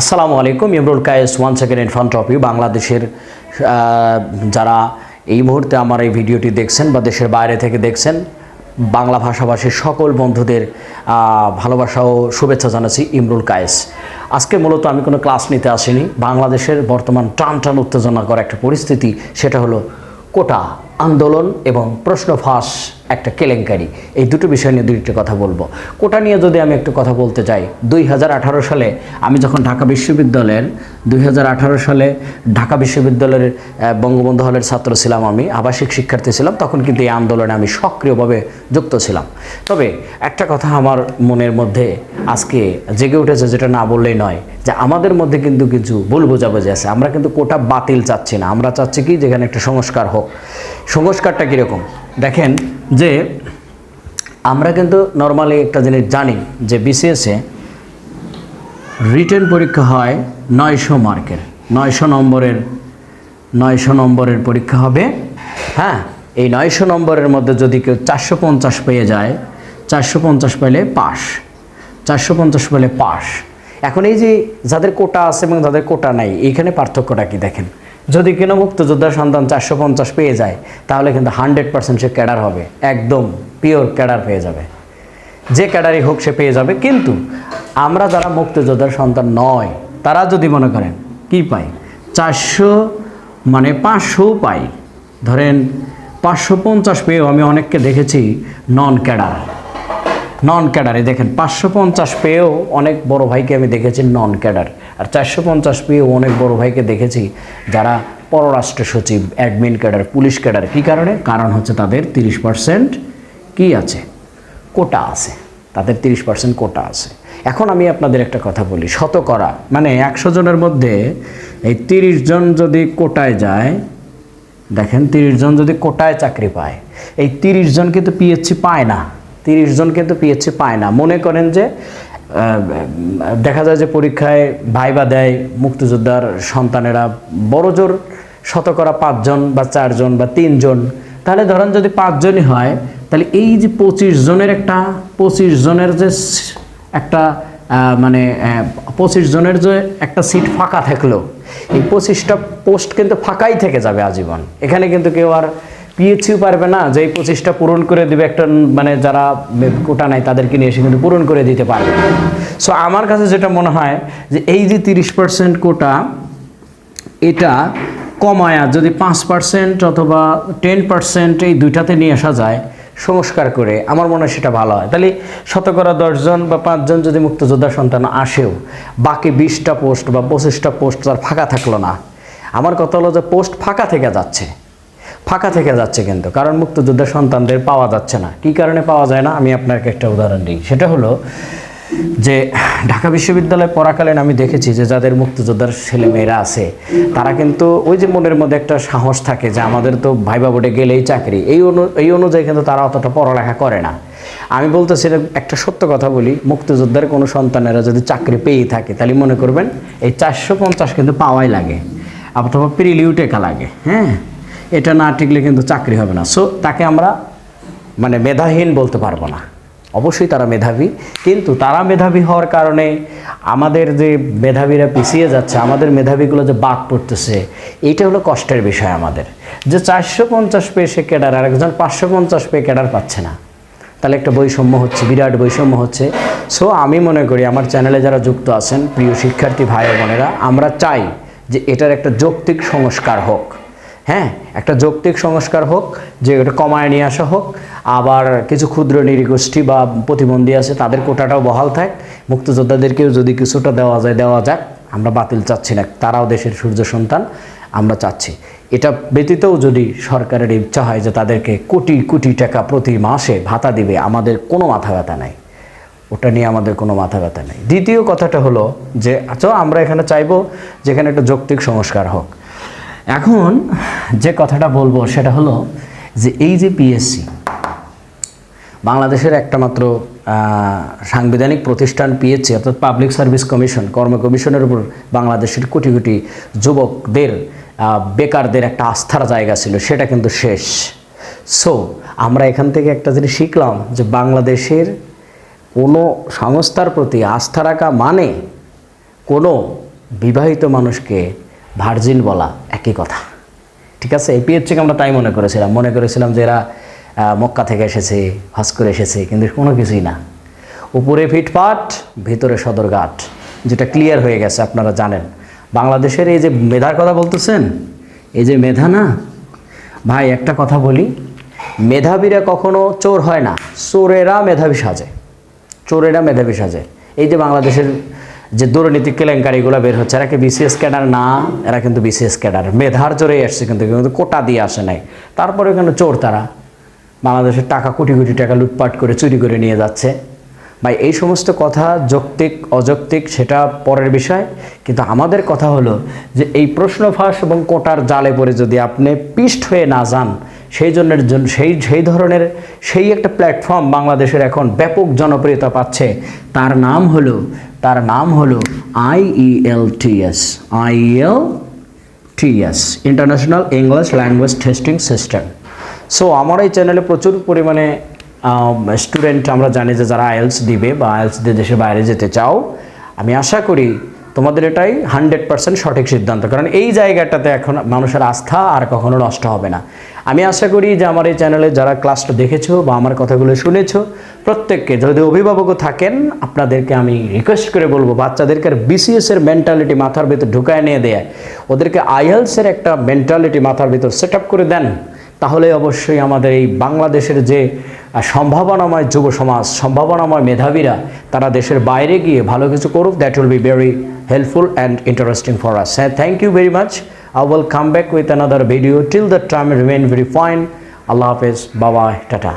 আসসালামু আলাইকুম, Imrul Kayes one second in front of you বাংলাদেশের যারা এই মুহূর্তে আমার এই ভিডিওটি দেখছেন বা দেশের বাইরে থেকে দেখছেন, বাংলা ভাষাভাষীর সকল বন্ধুদের ভালোবাসা ও শুভেচ্ছা জানাচ্ছি ইমরুল কায়েস। আজকে মূলত আমি কোনো ক্লাস নিতে আসিনি। বাংলাদেশের বর্তমান টান টান উত্তেজনাকর একটা পরিস্থিতি, সেটা হলো কোটা। আন্দোলন এবং প্রশ্ন ফাঁস একটা কেলেঙ্কারি। এই দুটো বিষয় নিয়ে দুইটা কথা বলব। কোটা নিয়ে যদি আমি একটু কথা বলতে চাই দুই হাজার আঠারো সালে আমি যখন ঢাকা বিশ্ববিদ্যালয়ের, দুই হাজার আঠারো সালে ঢাকা বিশ্ববিদ্যালয়ের বঙ্গবন্ধু হলের ছাত্র ছিলাম আমি, আবাসিক শিক্ষার্থী ছিলাম, তখন কিন্তু এই আন্দোলনে আমি সক্রিয়ভাবে যুক্ত ছিলাম। তবে একটা কথা আমার মনের মধ্যে আজকে জেগে উঠেছে, যেটা না বললেই নয়, যে আমাদের মধ্যে কিন্তু কিছু ভুল বোঝাবুঝি আছে। আমরা কিন্তু কোটা বাতিল চাচ্ছি না। আমরা চাচ্ছি কি? যেখানে একটা সংস্কার হোক। সংস্কারটা কীরকম? দেখেন যে আমরা কিন্তু নর্মালি একটা জিনিস জানি যে বিসিএসে রিটেন পরীক্ষা হয় নয়শো মার্কের, নয়শো নম্বরের নয়শো নম্বরের পরীক্ষা হবে। হ্যাঁ এই নয়শো নম্বরের মধ্যে যদি কেউ চারশো পঞ্চাশ পেয়ে যায়, চারশো পঞ্চাশ পেলে পাস চারশো পঞ্চাশ পেলে পাস এখন এই যে যাদের কোটা আছে এবং যাদের কোটা নাই, এইখানে পার্থক্যটা কি দেখেন? যদি কোনো মুক্তযোদ্ধার সন্তান চারশো পঞ্চাশ পেয়ে যায়, তাহলে কিন্তু হান্ড্রেড পার্সেন্ট সে ক্যাডার হবে, একদম পিওর ক্যাডার পেয়ে যাবে। যে ক্যাডারই হোক সে পেয়ে যাবে, কিন্তু আমরা যারা মুক্তিযোদ্ধার সন্তান নয়, তারা যদি মনে করেন, কি পাই? চারশো মানে পাঁচশো পাই। ধরেন, পাঁচশো পঞ্চাশ পেয়েও আমি অনেককে দেখেছি নন ক্যাডার নন ক্যাডারে দেখেন, পাঁচশো পঞ্চাশ পেয়েও অনেক বড় ভাইকে আমি দেখেছি নন ক্যাডার আর চারশো পঞ্চাশ পেয়েও অনেক বড় ভাইকে দেখেছি যারা পররাষ্ট্র সচিব অ্যাডমিন ক্যাডার পুলিশ ক্যাডার কী কারণে? কারণ হচ্ছে তাদের তিরিশ পার্সেন্ট কী আছে? কোটা আছে। তাদের তিরিশ পার্সেন্ট কোটা আছে। এখন আমি আপনাদের একটা কথা বলি, শতকরা। মানে একশো জনের মধ্যে এই তিরিশ জন যদি কোটায় যায়, দেখেন তিরিশ জন যদি কোটায় চাকরি পায়, এই তিরিশ জন কিন্তু পিএইচসি পায় না। তিরিশ জন কিন্তু পিএইচসি পায় না। মনে করেন যে দেখা যায় যে পরীক্ষায় ভাইবা দেয় মুক্তিযোদ্ধার সন্তানেরা বড় জোর শতকরা পাঁচজন বা চারজন বা তিনজন তাহলে ধরেন যদি পাঁচজনই হয়, তাহলে এই যে পঁচিশ জনের একটা, পঁচিশ জনের যে একটা মানে পঁচিশ জনের যে একটা সিট ফাঁকা থাকল, এই পঁচিশটা পোস্ট কিন্তু ফাঁকাই থেকে যাবে আজীবন। এখানে কিন্তু কেউ আর পিএইচসিও পারবে না যে এই পঁচিশটা পূরণ করে দিবে একটা মানে যারা কোটা নাই তাদেরকে নিয়ে এসে কিন্তু পূরণ করে দিতে পারবে। সো আমার কাছে যেটা মনে হয় যে এই যে তিরিশ পার্সেন্ট কোটা, এটা কমায়া যদি পাঁচ পার্সেন্ট অথবা টেন পার্সেন্ট এই দুইটাতে নিয়ে আসা যায়, সংস্কার করে, আমার মনে হয় সেটা ভালো হয়। তাহলে শতকরা দশজন বা পাঁচজন যদি মুক্তযোদ্ধা সন্তান আসেও, বাকি বিশটা পোস্ট বা পঁচিশটা পোস্ট তার ফাঁকা থাকল না। আমার কথা হলো যে পোস্ট ফাঁকা থেকে যাচ্ছে। ফাঁকা থেকে যাচ্ছে কিন্তু, কারণ মুক্তযোদ্ধা সন্তানদের পাওয়া যাচ্ছে না। কী কারণে পাওয়া যায় না? আমি আপনাকে একটা উদাহরণ দিই। সেটা হলো যে, ঢাকা বিশ্ববিদ্যালয়ে পড়াকালীন আমি দেখেছি যে, যাদের মুক্তিযোদ্ধার ছেলেমেয়েরা আছে, তারা কিন্তু ওই যে মনের মধ্যে একটা সাহস থাকে যে, আমাদের তো ভাইবা বোর্ডে গেলেই চাকরি। এই অনু, এই অনুযায়ী কিন্তু তারা অতটা পড়ালেখা করে না। আমি বলতেছি একটা সত্য কথা বলি, মুক্তিযোদ্ধার কোনো সন্তানেরা যদি চাকরি পেয়েই থাকে, তাহলে মনে করবেন এই চারশো পঞ্চাশ কিন্তু পাওয়াই লাগে, অথবা প্রিলিউ টেকা লাগে হ্যাঁ? এটা না টিকলে কিন্তু চাকরি হবে না। সো তাকে আমরা মানে মেধাহীন বলতে পারব না। অবশ্যই তারা মেধাবী, কিন্তু তারা মেধাবী হওয়ার কারণে আমাদের যে মেধাবীরা পিছিয়ে যাচ্ছে, আমাদের মেধাবীগুলো যে বাদ পড়তেছে এইটা হলো কষ্টের বিষয় আমাদের। যে চারশো পঞ্চাশ পেয়ে সে ক্যাডার আর একজন পাঁচশো পঞ্চাশ পেয়ে ক্যাডার পাচ্ছে না। তাহলে একটা বৈষম্য হচ্ছে, বিরাট বৈষম্য হচ্ছে। সো আমি মনে করি আমার চ্যানেলে যারা যুক্ত আছেন, প্রিয় শিক্ষার্থী ভাই বোনেরা, আমরা চাই যে এটার একটা যৌক্তিক সংস্কার হোক। হ্যাঁ একটা যৌক্তিক সংস্কার হোক, যে এটা কমায় নিয়ে আসা হোক, আবার কিছু ক্ষুদ্র নৃগোষ্ঠী বা প্রতিবন্ধী আছে, তাদের কোটাটাও বহাল থাক, মুক্তিযোদ্ধাদেরকেও যদি কিছুটা দেওয়া যায়, দেওয়া যাক, আমরা বাতিল চাচ্ছি না, তারাও দেশের সূর্য সন্তান, আমরা চাচ্ছি। এটা ব্যতীতও যদি সরকারের ইচ্ছা হয় যে তাদেরকে কোটি কোটি টাকা প্রতি মাসে ভাতা দিবে, আমাদের কোনো মাথা ব্যথা নাই। ওটা নিয়ে আমাদের কোনো মাথা ব্যথা নেই। দ্বিতীয় কথাটা হলো যে আচ্ছা আমরা এখানে চাইব যেখানে একটা যৌক্তিক সংস্কার হোক। এখন যে কথাটা বলব সেটা হলো যে এই যে পিএসসি বাংলাদেশের একটা মাত্র সাংবিধানিক প্রতিষ্ঠান পিএসসি অর্থাৎ পাবলিক সার্ভিস কমিশন কর্ম কমিশনের উপর বাংলাদেশের কোটি কোটি যুবকদের বেকারদের একটা আস্থার জায়গা ছিল, সেটা কিন্তু শেষ। সো আমরা এখান থেকে একটা জিনিস শিখলাম যে বাংলাদেশের কোনো সংস্থার প্রতি আস্থা রাখা মানে কোনো বিবাহিত মানুষকে ভার্জিন বলা একই কথা। ঠিক আছে? এই পিএইচকে আমরা তাই মনে করেছিলাম। মনে করেছিলাম যে এরা মক্কা থেকে এসেছে, হজ করে এসেছে, কিন্তু কোনো কিছুই না। উপরে ফিটপাট ভিতরে সদরঘাট, যেটা ক্লিয়ার হয়ে গেছে, আপনারা জানেন। বাংলাদেশের এই যে মেধার কথা বলতেছেন, এই যে মেধা না? ভাই, একটা কথা বলি। মেধাবীরা কখনো চোর হয় না। চোরেরা মেধাবী সাজে। চোরেরা মেধাবী সাজে। এই যে বাংলাদেশের যে দুর্নীতি কেলেঙ্কারিগুলো বের হচ্ছে, এরা কি বিসিএস ক্যাডার? না, এরা কিন্তু বিসিএস ক্যাডার। মেধার জোরে আসছে কিন্তু কিন্তু কোটা দিয়ে আসে নাই। তারপরে কেন চোর তারা। বাংলাদেশের টাকা, কোটি কোটি টাকা লুটপাট করে, চুরি করে নিয়ে যাচ্ছে। ভাই, এই সমস্ত কথা যৌক্তিক, অযৌক্তিক, সেটা পরের বিষয়। কিন্তু আমাদের কথা হলো যে, এই প্রশ্ন ফাঁস এবং কোটার জালে পড়ে যদি আপনি পিষ্ট হয়ে না যান সেই জন্যের জন্য সেই সেই ধরনের সেই একটা প্ল্যাটফর্ম বাংলাদেশের এখন ব্যাপক জনপ্রিয়তা পাচ্ছে। তার নাম হলো, তার নাম হল হলো IELTS IELTS international English language testing system so আমার এই চ্যানেলে প্রচুর পরিমাণে স্টুডেন্ট আমরা জানি যে যারা আইএলস দিবে বা আইএলস দিয়ে দেশের বাইরে যেতে চাও। আমি আশা করি তোমাদের এটাই হান্ড্রেড পার্সেন্ট সঠিক সিদ্ধান্ত। কারণ এই জায়গাটাতে এখন মানুষের আস্থা আর কখনো নষ্ট হবে না। আমি আশা করি যে আমার এই চ্যানেলে যারা ক্লাসটা দেখেছ বা আমার কথাগুলো শুনেছো, প্রত্যেককে যদি অভিভাবকও থাকেন, আপনাদেরকে আমি রিকোয়েস্ট করে বলব, বাচ্চাদেরকে বিসিএস এর মেন্টালিটি মাথার ভিতর ঢুকায় নিয়ে দেয়। ওদেরকে আইএলসের একটা মেন্টালিটি মাথার ভিতর সেট করে দেন। তাহলে অবশ্যই আমাদের এই বাংলাদেশের যে আহ, সম্ভাবনাময় যুব সমাজ সম্ভাবনাময় মেধাবীরা তারা দেশের বাইরে গিয়ে ভালো কিছু করুক that will be very helpful and interesting for us হ্যাঁ thank you very much I will come back with another video till the time remain very fine আল্লাহ হাফেজ বাবা টাটা